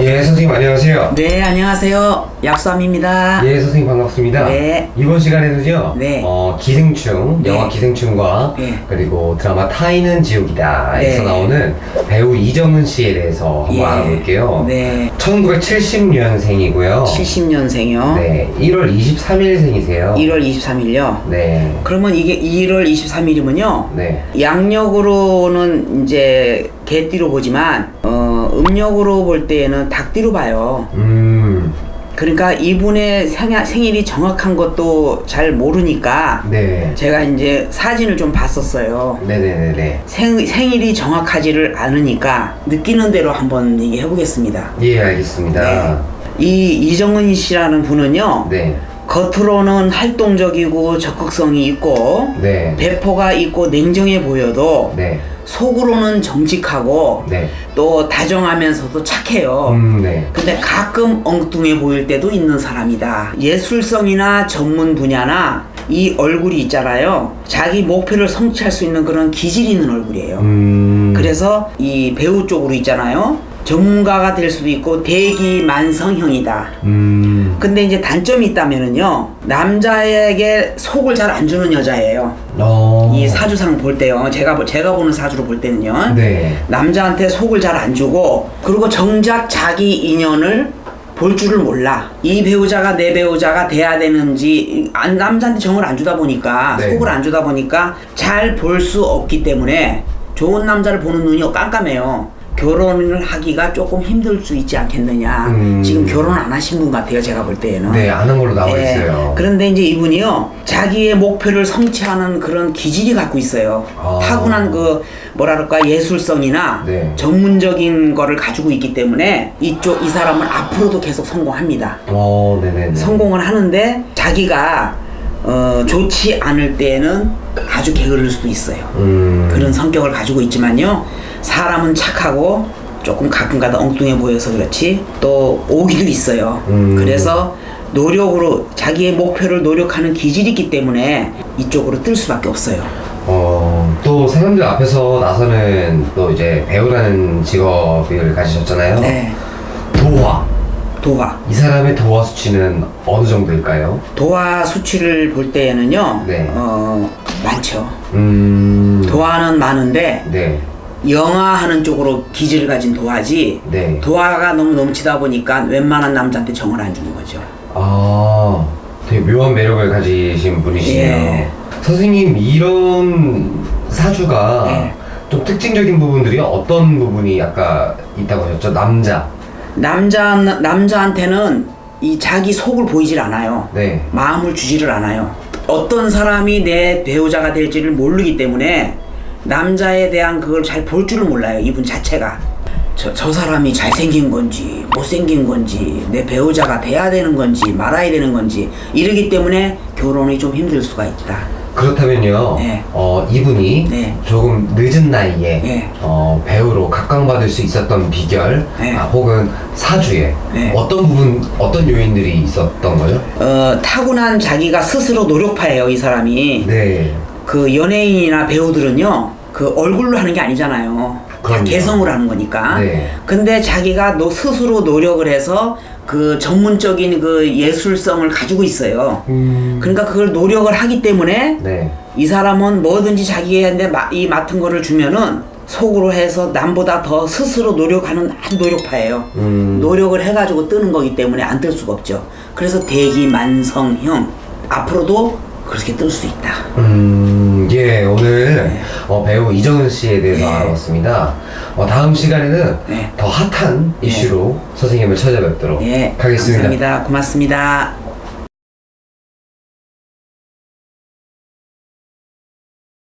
예, 선생님 안녕하세요. 네, 안녕하세요. 약수함입니다. 예, 선생님 반갑습니다. 네. 이번 시간에는요, 네. 어, 기생충, 영화 네. 기생충과 네. 그리고 드라마 타이는 지옥이다에서 네. 나오는 배우 이정은 씨에 대해서 한번 예. 알아볼게요. 네. 1970년생이고요. 70년생이요. 네, 1월 23일생이세요. 1월 23일요. 네. 그러면 이게 1월 23일이면요. 네. 양력으로는 이제 개띠로 보지만 어, 음력으로 볼 때에는 닭띠로 봐요. 음, 그러니까 이분의 생, 생일이 정확한 것도 잘 모르니까 네. 제가 이제 사진을 좀 봤었어요. 네네네네. 생, 생일이 정확하지를 않으니까 느끼는 대로 한번 얘기해 보겠습니다. 예, 알겠습니다. 이 이정은 씨라는 분은요. 네. 겉으로는 활동적이고 적극성이 있고 네. 배포가 있고 냉정해 보여도 네. 속으로는 정직하고 네. 또 다정하면서도 착해요. 음, 네. 근데 가끔 엉뚱해 보일 때도 있는 사람이다. 예술성이나 전문 분야나 이 얼굴이 있잖아요. 자기 목표를 성취할 수 있는 그런 기질 있는 얼굴이에요. 음. 그래서 이 배우 쪽으로 있잖아요. 전문가가 될 수도 있고 대기 만성형이다. 음. 근데 이제 단점이 있다면은요. 남자에게 속을 잘 안 주는 여자예요. 어. 이 사주상 볼 때요. 제가 보- 제가 보는 사주로 볼 때는요. 네. 남자한테 속을 잘 안 주고 그리고 정작 자기 인연을 볼 줄을 몰라. 이 배우자가 내 배우자가 돼야 되는지 안- 남자한테 정을 안 주다 보니까 네. 속을 안 주다 보니까 잘 볼 수 없기 때문에 좋은 남자를 보는 눈이 깜깜해요. 결혼을 하기가 조금 힘들 수 있지 않겠느냐. 음. 지금 결혼 안 하신 분 같아요. 제가 볼 때에는. 네, 아는 걸로 나와 예. 있어요. 그런데 이제 이분이요 자기의 목표를 성취하는 그런 기질이 갖고 있어요. 아. 타고난 그 그럴까 예술성이나 네. 전문적인 거를 가지고 있기 때문에 이쪽 이 사람은 앞으로도 계속 성공합니다. 어, 네네네. 성공을 하는데 자기가 어, 좋지 않을 때는 아주 게으를 수도 있어요. 음. 그런 성격을 가지고 있지만요. 사람은 착하고 조금 가끔가다 엉뚱해 보여서 그렇지 또 오기도 있어요. 음. 그래서 노력으로 자기의 목표를 노력하는 기질이 있기 때문에 이쪽으로 뜰 수밖에 없어요. 어, 또 사람들 앞에서 나서는 또 이제 배우라는 직업을 가지셨잖아요. 네. 도화. 도화. 이 사람의 도화 수치는 어느 정도일까요? 도화 수치를 볼 때에는요. 네. 어, 많죠. 음. 도화는 많은데 네. 영화하는 쪽으로 기질을 가진 도화지 네. 도화가 너무 넘치다 보니까 웬만한 남자한테 정을 안 주는 거죠. 아, 되게 묘한 매력을 가지신 분이시네요. 예. 선생님, 이런 사주가 예. 좀 특징적인 부분들이 어떤 부분이 아까 있다고 하셨죠? 남자. 남자 남자한테는 이 자기 속을 보이질 않아요. 네. 마음을 주지를 않아요. 어떤 사람이 내 배우자가 될지를 모르기 때문에 남자에 대한 그걸 잘 볼 줄을 몰라요. 이분 자체가. 저, 저 사람이 잘생긴 건지 못생긴 건지 내 배우자가 돼야 되는 건지 말아야 되는 건지 이러기 때문에 결혼이 좀 힘들 수가 있다. 그렇다면요, 네. 어, 이분이 네. 조금 늦은 나이에 네. 어, 배우로 각광받을 수 있었던 비결, 네. 아, 혹은 사주에 네. 어떤 부분, 어떤 요인들이 있었던 거죠? 어, 타고난 자기가 스스로 노력파예요. 이 사람이. 네. 그 연예인이나 배우들은요 그 얼굴로 하는 게 아니잖아요 다 그럼요. 개성으로 하는 거니까 네. 근데 자기가 노, 스스로 노력을 해서 그 전문적인 그 예술성을 가지고 있어요 음. 그러니까 그걸 노력을 하기 때문에 네. 이 사람은 뭐든지 자기한테 마- 이 맡은 거를 주면은 속으로 해서 남보다 더 스스로 노력하는 한 노력파예요 음. 노력을 해가지고 뜨는 거기 때문에 안 뜰 수가 없죠 그래서 대기만성형 앞으로도 그렇게 뜰 수 있다 음, 예, 오늘 네. 어, 배우 이정은 씨에 대해서 네. 알아봤습니다. 어, 다음 시간에는 네. 더 핫한 이슈로 선생님을 찾아뵙도록 예, 하겠습니다. 감사합니다. 고맙습니다.